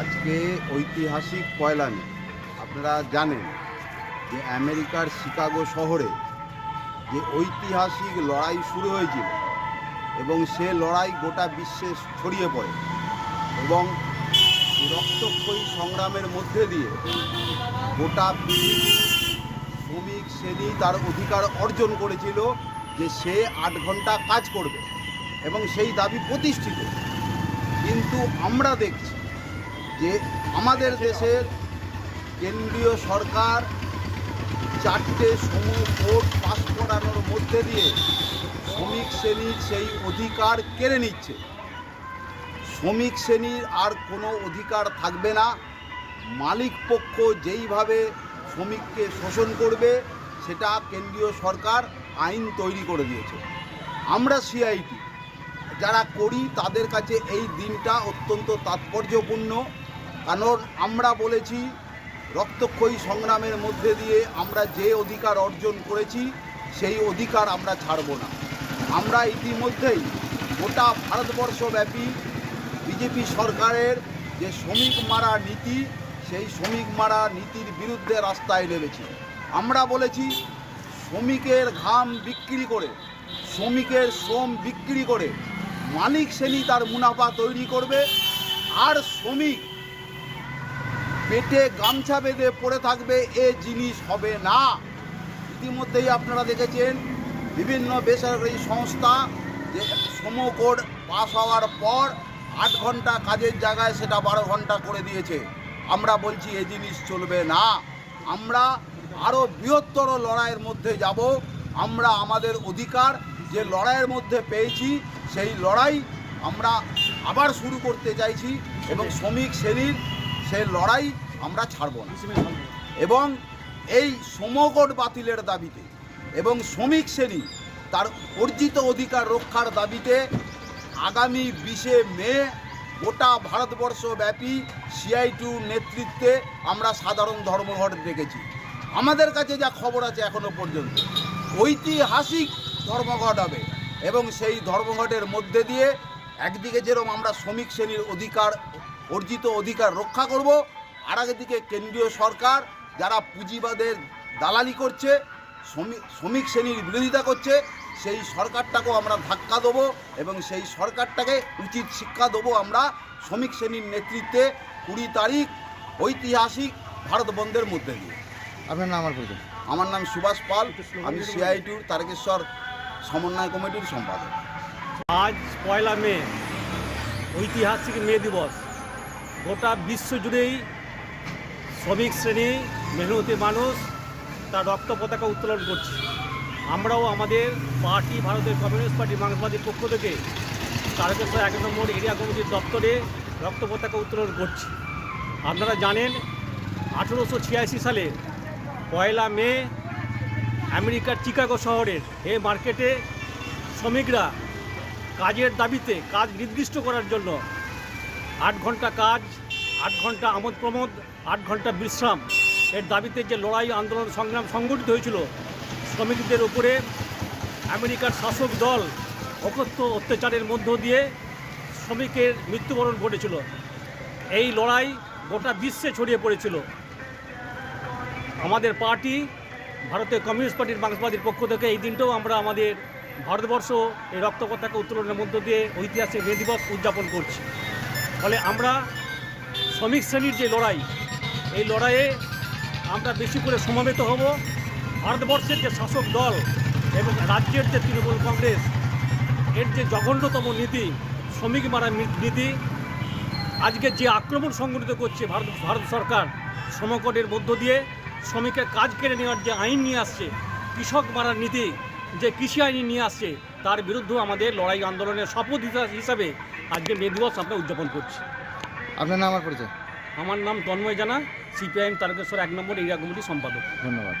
আজকে ঐতিহাসিক পয়লা আপনারা জানেন যে আমেরিকার শিকাগো শহরে যে ঐতিহাসিক লড়াই শুরু হয়েছিল এবং সে লড়াই গোটা বিশ্বে ছড়িয়ে পড়ে এবং রক্তক্ষয়ী সংগ্রামের মধ্যে দিয়ে গোটা শ্রমিক শ্রেণি তার অধিকার অর্জন করেছিল যে সে আট ঘণ্টা কাজ করবে এবং সেই দাবি প্রতিষ্ঠিত। কিন্তু আমরা দেখছি যে আমাদের দেশের কেন্দ্রীয় সরকার চারটে সমূহ ভোট পাস করানোর মধ্যে দিয়ে শ্রমিক শ্রেণির সেই অধিকার কেড়ে নিচ্ছে। শ্রমিক শ্রেণির আর কোনো অধিকার থাকবে না। মালিক পক্ষ যেইভাবে শ্রমিককে শোষণ করবে, সেটা কেন্দ্রীয় সরকার আইন তৈরি করে দিয়েছে। আমরা সিআইটি যারা করি তাদের কাছে এই দিনটা অত্যন্ত তাৎপর্যপূর্ণ। কারণ আমরা বলেছি রক্তক্ষয়ী সংগ্রামের মধ্যে দিয়ে আমরা যে অধিকার অর্জন করেছি, সেই অধিকার আমরা ছাড়ব না। আমরা ইতিমধ্যেই গোটা ভারতবর্ষব্যাপী বিজেপি সরকারের যে শ্রমিক মারা নীতি, সেই শ্রমিক মারা নীতির বিরুদ্ধে রাস্তায় নেমেছি। আমরা বলেছি, শ্রমিকের ঘাম বিক্রি করে, শ্রমিকের শ্রম বিক্রি করে মালিক শ্রেণি তার মুনাফা তৈরি করবে, আর শ্রমিক পেটে গামছা বেঁধে পড়ে থাকবে, এ জিনিস হবে না। ইতিমধ্যেই আপনারা দেখেছেন, বিভিন্ন বেসরকারি সংস্থা যে সমকোড পাস হওয়ার পর আট ঘণ্টা কাজের জায়গায় সেটা বারো ঘণ্টা করে দিয়েছে। আমরা বলছি, এ জিনিস চলবে না। আমরা আরও বৃহত্তর লড়াইয়ের মধ্যে যাব। আমরা আমাদের অধিকার যে লড়াইয়ের মধ্যে পেয়েছি, সেই লড়াই আমরা আবার শুরু করতে চাইছি এবং শ্রমিক শ্রেণির সেই লড়াই আমরা ছাড়ব না। এবং এই সমকট বাতিলের দাবিতে এবং শ্রমিক শ্রেণি তার অর্জিত অধিকার রক্ষার দাবিতে আগামী বিশে মে গোটা ভারতবর্ষব্যাপী সিআইটু নেতৃত্বে আমরা সাধারণ ধর্মঘট দেখেছি। আমাদের কাছে যা খবর আছে এখনও পর্যন্ত, ঐতিহাসিক ধর্মঘট হবে এবং সেই ধর্মঘটের মধ্যে দিয়ে একদিকে যেরকম আমরা শ্রমিক শ্রেণির অধিকার অর্জিত অধিকার রক্ষা করব। আর একদিকে কেন্দ্রীয় সরকার যারা পুঁজিবাদের দালালি করছে শ্রমিক শ্রমিক শ্রেণির বিরোধিতা করছে সেই সরকারটাকেও আমরা ধাক্কা দেবো এবং সেই সরকারটাকে উচিত শিক্ষা দেবো আমরা শ্রমিক শ্রেণির নেতৃত্বে কুড়ি তারিখ ঐতিহাসিক ভারত বন্ধের মধ্যে দিয়ে। আপনার নাম আমার পরিচয়? আমার নাম সুভাষ পাল আমি সিআইটিউর তারকেশ্বর সমন্বয় কমিটির সম্পাদক। আজ পয়লা মে ঐতিহাসিক মে দিবস। গোটা বিশ্ব জুড়েই শ্রমিক শ্রেণি, মেহনতি মানুষ তার রক্ত পতাকা উত্তোলন করছে। আমরাও আমাদের পার্টি ভারতের কমিউনিস্ট পার্টি মার্ক্সবাদীর পক্ষ থেকে তারকেশ্বর এক নম্বর এরিয়া কমিটির দপ্তরে রক্ত পতাকা উত্তোলন করছি। আপনারা জানেন, আঠেরোশো ছিয়াশি সালে পয়লা মে আমেরিকার চিকাগো শহরের এ মার্কেটে শ্রমিকরা কাজের দাবিতে কাজ নির্দিষ্ট করার জন্য আট ঘণ্টা কাজ, আট ঘণ্টা আমোদ প্রমোদ, আট ঘণ্টা বিশ্রাম। এর দাবিতে যে লড়াই আন্দোলন সংগ্রাম সংগঠিত হয়েছিল, শ্রমিকদের উপরে আমেরিকার শাসক দল অকথ্য অত্যাচারের মধ্য দিয়ে শ্রমিকের মৃত্যুবরণ ঘটেছিল। এই লড়াই গোটা বিশ্বে ছড়িয়ে পড়েছিল। আমাদের পার্টি ভারতের কমিউনিস্ট পার্টির মার্ক্সবাদীর পক্ষ থেকে এই দিনটাও আমরা আমাদের ভারতবর্ষ এই রক্ত পতাকা উত্তোলনের মধ্য দিয়ে ঐতিহাসিক মে দিবস উদযাপন করছি। ফলে আমরা শ্রমিক শ্রেণির যে লড়াই, এই লড়াইয়ে আমরা বেশি করে সমাবেত হব। ভারতবর্ষের যে শাসক দল এবং রাজ্যের যে তৃণমূল কংগ্রেস, এর যে জঘন্যতম নীতি, শ্রমিক মারা নীতি, আজকে যে আক্রমণ সংগঠিত করছে ভারত ভারত সরকার শ্রমকটের মধ্য দিয়ে, শ্রমিকের কাজ কেড়ে নেওয়ার যে আইন নিয়ে আসছে, কৃষক মারার নীতি, যে কৃষি আইন নিয়ে আসছে তার বিরুদ্ধেও আমাদের লড়াই আন্দোলনের শপথ হিসা- হিসাবে আজকে মে দিবস আমরা উদযাপন করছি। আপনার নাম আমার পরিচয়? আমার নাম তন্ময় জানা সিপিআইএম তারকেশ্বর এক নম্বর এরিয়া কমিটির সম্পাদক। ধন্যবাদ।